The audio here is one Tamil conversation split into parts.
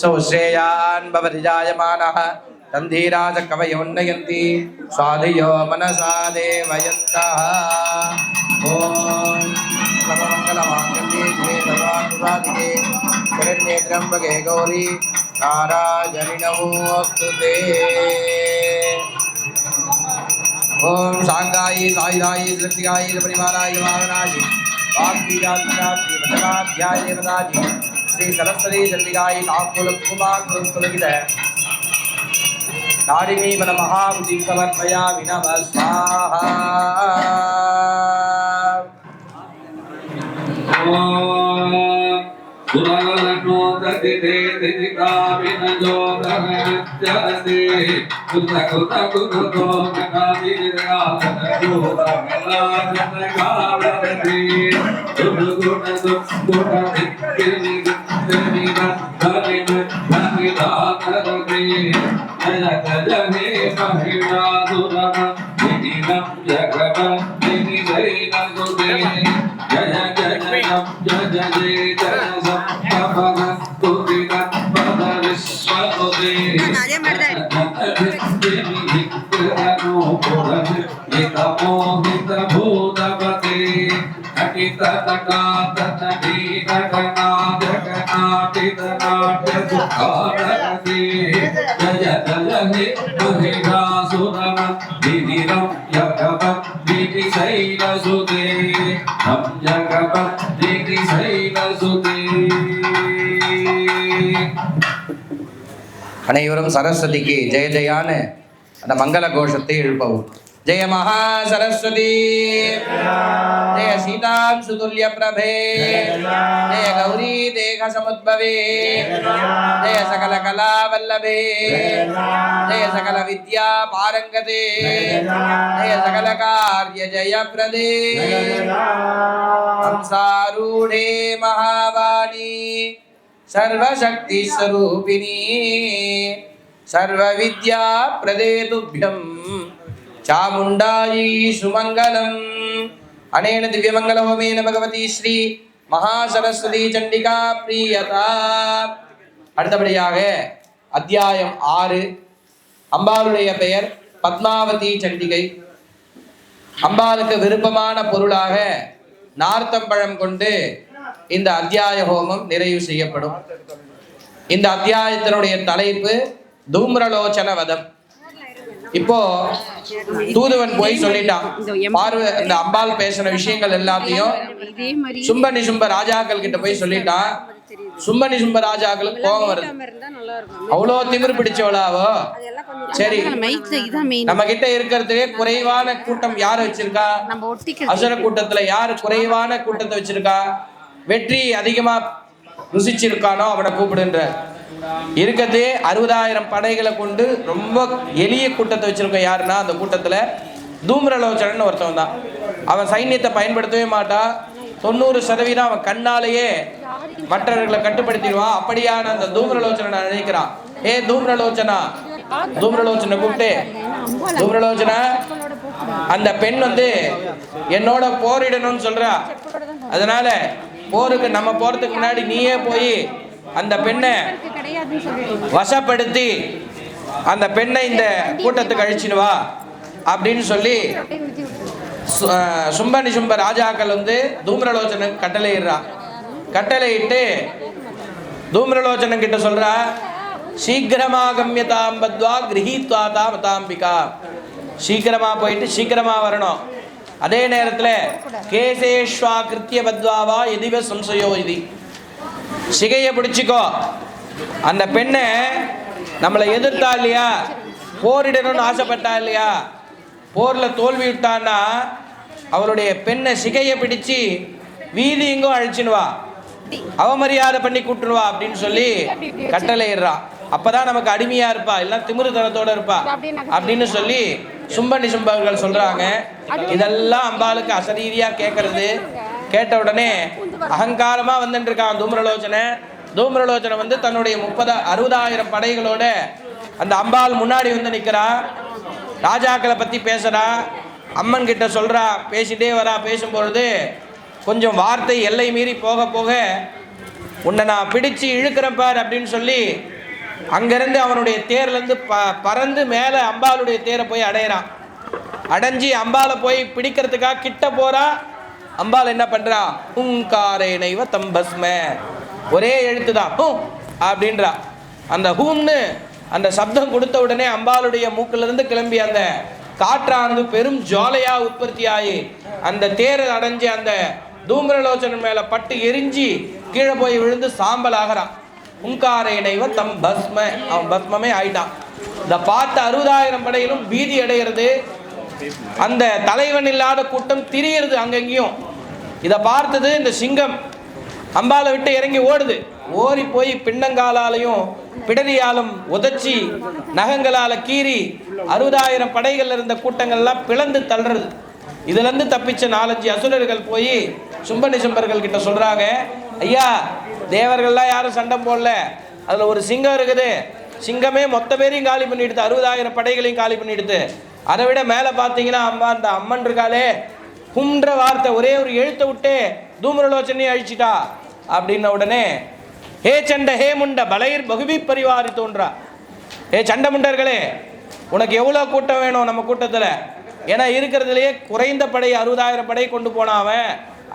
सौश्रेयान् भवति जायमानः तन्धीराज कवयोन्नयन्ति स्वाधियो मनसा देवयन्तः। ॐ सर्वमङ्गलमाङ्गल्ये गौरी नारायणि नमोऽस्तु ते। ओम सांगाई साईदाई सृष्टिगाई परिवाराय वाहनाय वाग्बीजात्मनाथी वचनाध्याय ஸ்ரீ சரஸ்வதி சந்திகாய் காப்புல குமார் சொல்கிற நாடிமீவன மகாபுதி சமர்ப்பயா வினம ஸ்வாஹா देवताजी श्री सरस्वती चंडिकाई तांबूल कुमार कुलगित दारिमी मन महाबुद्धि समर्पयामि नमः భక్తికి సైన సుతి அனைவரும் சரஸ்வதிக்கு ஜெய ஜெயான அந்த மங்கள கோஷத்தை எழுப்பவும். ஜெய மகா சரஸ்வதி ஜெய சீதாம் சுதுல்ய பிரபே ஜெய समुद्भवे जय सकल कला वल्लभे जय सकल विद्या पारंगते जय सकल कार्य जय प्रदे हंसारूढ़े महावाणी सर्वशक्ति स्वरूपिणी सर्वविद्या प्रदे तुभ्यं चामुण्डायी सुमङ्गलम् अनेन दिव्यमङ्गलहोमेन भगवती श्री மகாசரஸ்வதி சண்டிகா பிரியதா. அடுத்தபடியாக அத்தியாயம் ஆறு. அம்பாளுடைய பெயர் பத்மாவதி சண்டிகை. அம்பாளுக்கு விருப்பமான பொருளாக நார்த்தம்பழம் கொண்டு இந்த அத்தியாய ஹோமம் நிறைவு செய்யப்படும். இந்த அத்தியாயத்தினுடைய தலைப்பு தூம்ரலோச்சன வதம். இப்போ தூதுவன் போய் சொல்லிட்டான். பார்வை இந்த அம்பாள் பேசின விஷயங்கள் எல்லாத்தையும் சும்பனி சும்ப ராஜாக்கள் கிட்ட போய் சொல்லிட்டான். சும்பனி சும்ப ராஜாக்களுக்கு கோபம் வருது. அவ்வளோ திமிர் பிடிச்சவளாவோ சரி. நம்ம கிட்ட இருக்கிறதுலே குறைவான கூட்டம் யார் வச்சிருக்கா? அசுர கூட்டத்துல யார் குறைவான கூட்டத்தை வச்சிருக்கா? வெற்றி அதிகமா ருசிச்சிருக்கானோ அவனை கூப்பிடுன்ற. இருக்கிறதே. அறுபதாயிரம் படைகளை கொண்டு ரொம்ப எளிய கூட்டத்தை வச்சுருக்கோம் யாருன்னா அந்த கூட்டத்தில் தூம்ரலோச்சனன் ஒருத்தவன் தான். அவன் சைன்யத்தை பயன்படுத்தவே மாட்டான் தொண்ணூறு சதவீதம் அவன் கண்ணாலேயே மற்றவர்களை கட்டுப்படுத்திடுவான். அப்படியான அந்த தூம்ரலோச்சனை நினைக்கிறான். ஏ தூம்ரலோச்சனா? தூம்ரலோச்சனை கூப்பிட்டு தூம்ரலோச்சனா அந்த பெண் வந்து என்னோட போரிடணும்னு சொல்றா. அதனால போருக்கு நம்ம போறதுக்கு முன்னாடி நீயே போய் அந்த பெண்ணை வசப்படுத்தி அந்த பெண்ணை இந்த கூட்டத்துக்கு அழிச்சின்னு வா அப்படின்னு சொல்லி சு- சும்ப நிசும்ப ராஜாக்கள் வந்து தூம்ரலோச்சனுக்கு கட்டளையிடுறான் கட்டளையிட்டு தூம்ரலோச்சனன் கிட்ட சொல்றா சீக்கிரமாகம்யதாம் பத்வா கிரகித்வா தாம் தாம்பிகா சீக்கிரமா போயிட்டு சீக்கிரமா வரணும். அதே நேரத்தில் கேசேஷ்வா கிருத்திய பத்வாவா எதிவ சம்சயோ இது சிகையை பிடிச்சிக்கோ. அந்த பெண்ணை நம்மளை எதிர்த்தா இல்லையா? போரிடணும்னு ஆசைப்பட்டா இல்லையா? போரில் தோல்வி விட்டான்னா அவருடைய பெண்ணை சிகையை பிடிச்சு வீதி எங்கும் அழிச்சினுவா அவமரியாதை பண்ணி கூட்டுருவா அப்படின்னு சொல்லி கட்டளையிடுறான் அப்பதான் நமக்கு அடிமையா இருப்பா இல்ல திமிருத்தனத்தோட இருப்பா அப்படின்னு சொல்லி சும்பனி சும்பவர்கள் சொல்றாங்க. இதெல்லாம் அம்பாளுக்கு அசரீதியா கேட்கறது கேட்ட உடனே அகங்காரமாக வந்துட்டு இருக்கான் தூம்ரலோச்சனை. தூம்ரலோச்சனை வந்து தன்னுடைய முப்பதா அறுபதாயிரம் படைகளோட அந்த அம்பாள் முன்னாடி வந்து நிற்கிறா ராஜாக்களை பற்றி பேசுகிறா அம்மன் கிட்ட சொல்கிறா பேசிட்டே வரா பேசும்பொழுது கொஞ்சம் வார்த்தை எல்லை மீறி போக போக உன்னை நான் பிடிச்சு இழுக்கிறேன் பார் அப்படின்னு சொல்லி அங்கேருந்து அவனுடைய தேர்லேருந்து ப பறந்து மேலே அம்பாளுடைய தேரை போய் அடையிறான். அடைஞ்சி அம்பாளை போய் பிடிக்கிறதுக்காக கிட்ட போகிறா அம்பாள் என்ன பண்றா? ஹூங்காரே நைவ தம்பஸ்ம. ஒரே எழுத்து தான் ஹூ அப்படின்றா. அந்த ஹூம்னு அந்த சப்தம் கொடுத்த உடனே அம்பாளுடைய மூக்கிலிருந்து கிளம்பி அந்த காற்றானது பெரும் ஜுவாலையா உற்பத்தி ஆகி அந்த தேரை அடைஞ்சு அந்த தூம்பரலோச்சனன் மேல பட்டு எரிஞ்சு கீழே போய் விழுந்து சாம்பல் ஆகிறான் ஹுங்காரே நைவ தம் பஸ்ம அவன் பஸ்மமே ஆயிட்டான். இதை பார்த்த அறுபதாயிரம் படையிலும் பீதி அடைகிறது. அந்த தலைவன் இல்லாத கூட்டம் திரியிறது அங்கங்கேயும். இதை பார்த்தது இந்த சிங்கம். அம்பாலை விட்டு இறங்கி ஓடுது. ஓடி போய் பின்னங்காலாலையும் பிடரியாலும் உதச்சி நகங்களால கீறி அறுபதாயிரம் படைகள் இருந்த கூட்டங்கள்லாம் பிளந்து தள்ளுறது. இதுலேருந்து தப்பிச்ச நாலஞ்சு அசுரர்கள் போய் சும்பனி சும்பர்கள் கிட்ட சொல்கிறாங்க ஐயா தேவர்கள்லாம் யாரும் சண்டை போடல. அதில் ஒரு சிங்கம் இருக்குது. சிங்கமே மொத்த பேரையும் காலி பண்ணிடுது. அறுபதாயிரம் படைகளையும் காலி பண்ணிடுது. அதை விட மேலே பார்த்தீங்கன்னா அம்மா அந்த அம்மன் இருக்காளே. கும்ன்ற வார்த்தை ஒரே ஒரு எழுத்தை விட்டு தூமரலோச்சனையும் அழிச்சிட்டா? அப்படின்ன உடனே ஹே சண்ட ஹே முண்ட பலையர் பகுபி பரிவாரி தோன்றா. ஏ சண்ட முண்டர்களே உனக்கு எவ்வளோ கூட்டம் வேணும் நம்ம கூட்டத்தில்? ஏன்னா இருக்கிறதுலையே குறைந்த படை அறுபதாயிரம் படை கொண்டு போனான் அவன்.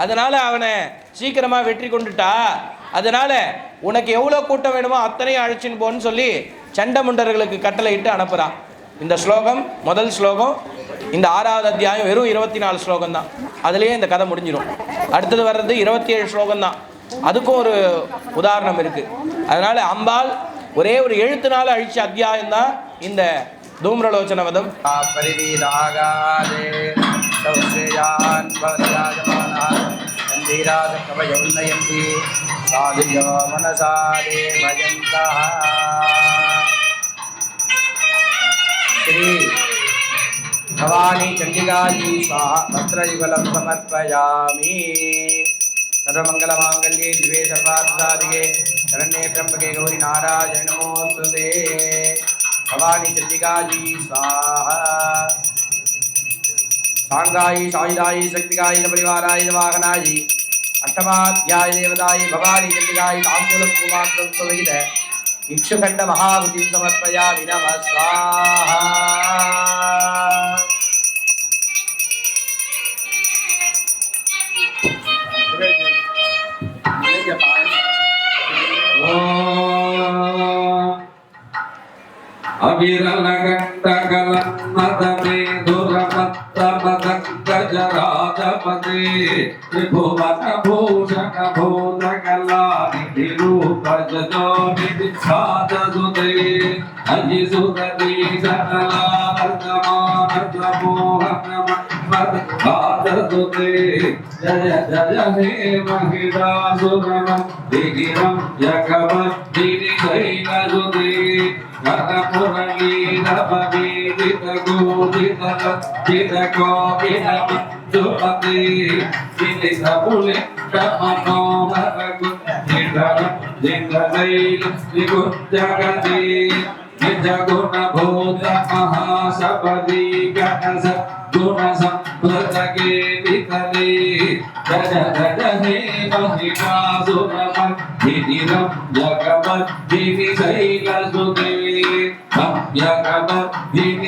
அதனால் அவனை சீக்கிரமாக வெற்றி கொண்டுட்டா. அதனால் உனக்கு எவ்வளோ கூட்டம் வேணுமோ அத்தனையும் அழைச்சின்னு போன்னு சொல்லி சண்ட முண்டர்களுக்கு கட்டளையிட்டு அனுப்புகிறான் இந்த ஸ்லோகம் முதல் ஸ்லோகம் இந்த ஆறாவது அத்தியாயம் வெறும் இருபத்தி நாலு ஸ்லோகம் தான் அதுலேயே இந்த கதை முடிஞ்சிடும் அடுத்தது வர்றது இருபத்தி ஏழு ஸ்லோகம் தான் அதுக்கும் ஒரு உதாரணம் இருக்குது அதனால் அம்பாள் ஒரே ஒரு எழுத்துனால அழிச்ச அத்தியாயம் தான் இந்த தூம்ரலோச்சன வதம் மனசாரே भवानी चण्डिकाजी स्वाहा वस्त्रयुगलं समर्पयामि सर्वमङ्गलमाङ्गल्ये दिवे सर्वार्थसाधिके शरण्ये त्र्यम्बके गौरि नारायण नमोऽस्तुते भवानी चण्डिकाजी स्वाहा साङ्गायि सायुधायि शक्तिकायि परिवाराय वाहनायि अष्टमाध्याय देवताय भवानी चण्डिकायि ताम्बूलं कुमात्रं स्वहित इक्षुखण्ड महावतीं समर्पयामि नमः स्वाहा విరల గంటగల మదమే దురమత్త మదంగజరాజపదే త్రిభువన భూషణ భూతగలానిధి రూపజోనిధి సాధసుదే అయి సురది సకలారతమానతమోహనమ సాధసుదే జయ జయ హే మహిళాసురమ దిగిరం యగమ దిని సైనసుదే నిజ గుణ భూత మహాసపది గణస గుణ సంపృతకే వికలే జగ జగ హే మహిమా సురమ నిరం జగవద్దిని శైల beraber bir